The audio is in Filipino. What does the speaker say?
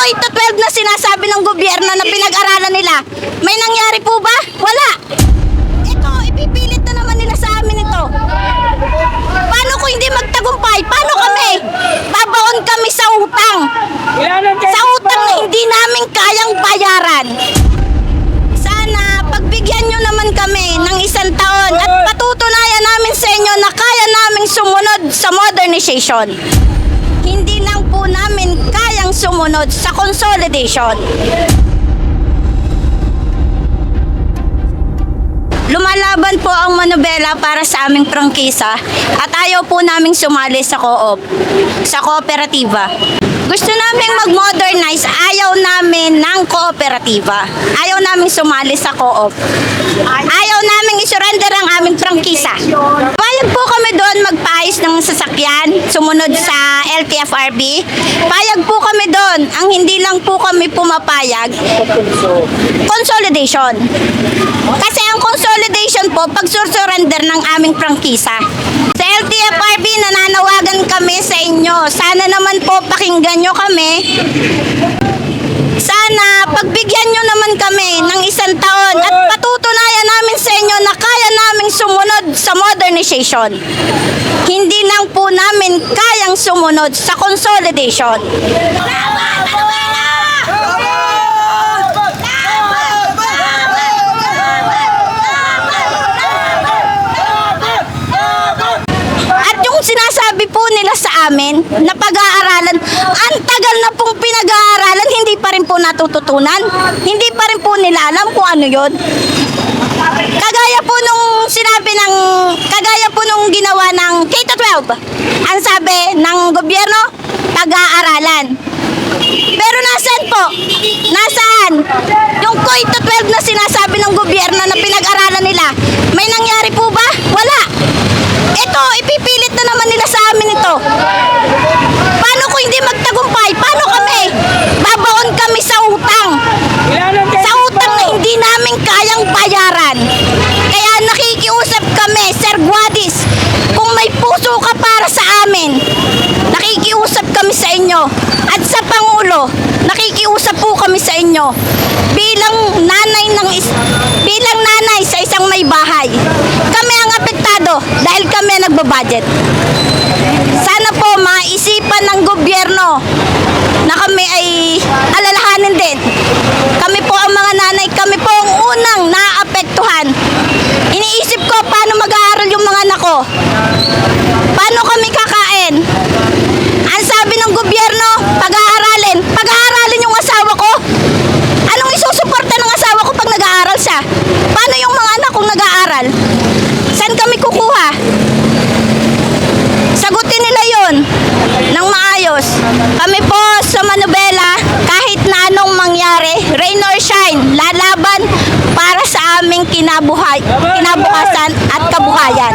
COI to 12 na sinasabi ng gobyerno na pinag-aralan nila, may nangyari po ba? Wala. Ito, ipipilit na naman nila sa amin ito. Paano kung hindi magtagumpay? Paano kami? Babaon kami sa utang. Sa utang na hindi namin kayang bayaran. Sana pagbigyan nyo naman kami ng isang taon at patutunayan namin sa inyo na kaya naming sumunod sa modernization. Hindi lang po namin kayang sumunod sa consolidation. Lumalaban po ang Manobela para sa aming prangkisa at ayaw po naming sumali sa co-op, sa kooperatiba. Gusto naming mag-modernize, ayaw namin ng kooperatiba. Ayaw naming sumali sa co-op. Ayaw naming isurrender ang aming prangkisa. Payag po kami doon magpaayos ng sasakyan, sumunod sa LTFRB. Payag po kami doon. Ang hindi lang po kami pumapayag, consolidation. Kasi ang consolidation po, pag surrender ng aming prangkisa. Sa LTFRB, nananawagan kami sa inyo. Sana naman po pakinggan nyo kami. Sana pagbigyan nyo naman kami ng isang taon at patutunayan namin sa inyo na kaya naming sumunod sa modernization. Hindi lang po namin kayang sumunod sa consolidation. At yung sinasabi po nila sa amin na pag-aaralan, ang tagal na pong pinag-aaralan, hindi pa rin po natututunan. Hindi pa rin po nila alam kung ano yon. Kagaya po nung sinabi ng, kagaya po nung ginawa ng K-12. Ang sabi ng gobyerno, pag-aaralan. Pero nasaan po? Nasaan? Yung COI to 12 na sinasabi ng gobyerno na pinag-aralan nila, may nangyari po ba? Wala. Ito, ipipilit na naman nila sa amin ito. Paano kung hindi magtagumpay? Paano kami? Babaon kami sa utang. Sa utang na hindi namin kayang bayaran. Kaya nakikiusap kami, Sir Guadis, kung may puso ka para sa amin, nakikiusap kami sa inyo. At sa Pangulo, nakikiusap po kami sa inyo. Bilang nanay ng is- bilang nanay sa isang may bahay. Kami ang apektado dahil kami ang nagbabudget. Sana po maisipan ng gobyerno na kami ay alalahanin din. Kami po ang mga nanay, kami po ang unang naapektuhan. Iniisip ko paano mag-aaral yung mga anak ko. Paano kami kakain? Ang sabi ng gobyerno, pag-aaralin. Pag-aaralin yung asawa ko. Anong isusuporta ng asawa ko pag nag-aaral siya? Paano yung mga anak kong nag-aaral? Saan kami kukuha? Sagutin nila yon ng maayos. Kami po sa Manubela, kahit na anong mangyari, rain or shine, lalaban para sa aming kinabuhay, kinabukasan at kabuhayan.